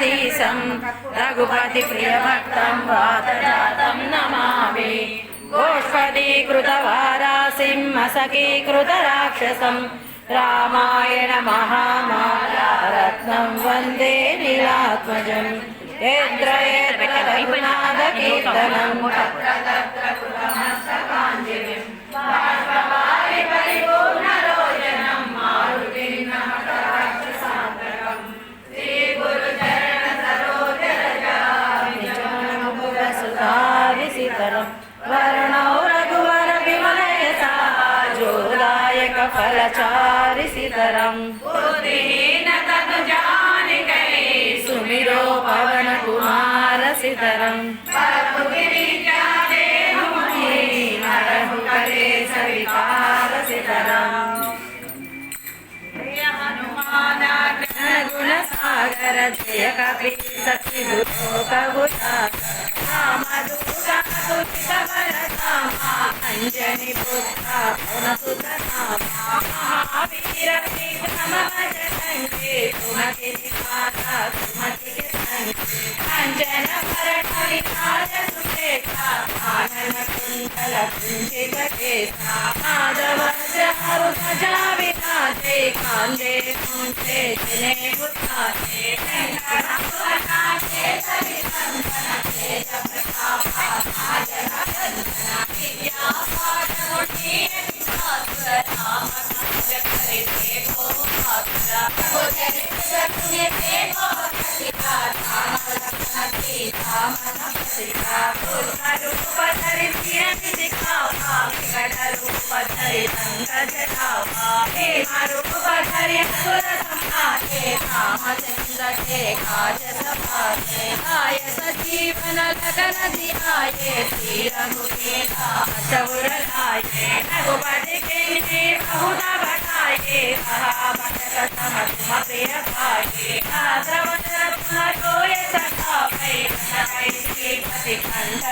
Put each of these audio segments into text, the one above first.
जगदीशं रघुपतिप्रियभक्तं वातजातं नमामि। गोष्पदीकृतवारासिंहसखीकृतराक्षसं रामायणमहामालारत्नं वंदे नीलात्मजम् यत्र यत्र रघुनाथकीर्तनं तत्र तत्र फलचारिसितरम् बुद्धिहीन तनुजानिकैः सुमिरो पवनकुमारसितरम् गुणसागर जय कपि सखि गुरो कबुता అంజని పుత్ర పవనసుత మహావీర విక్రమ సుమతి సుమతి అంజన భరణ విరాజ సురేఖ ఆనన కుండల కుంజిత కేశ మాధవ జహరు సజా జనే జీవన గగన దియాయే శ్రీ రఘుకేత అశౌరలాయే రఘుపతి కిన్నే బహుత బటాయే సహాబక తమ తుమ ప్రియ పాయే ఆద్రవన పునరోయ సఖాపై శ్రీపతి కంఠ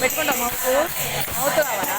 పెట్టుకుంటాం మౌత్ మౌత్ కావాలా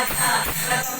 up, up, up.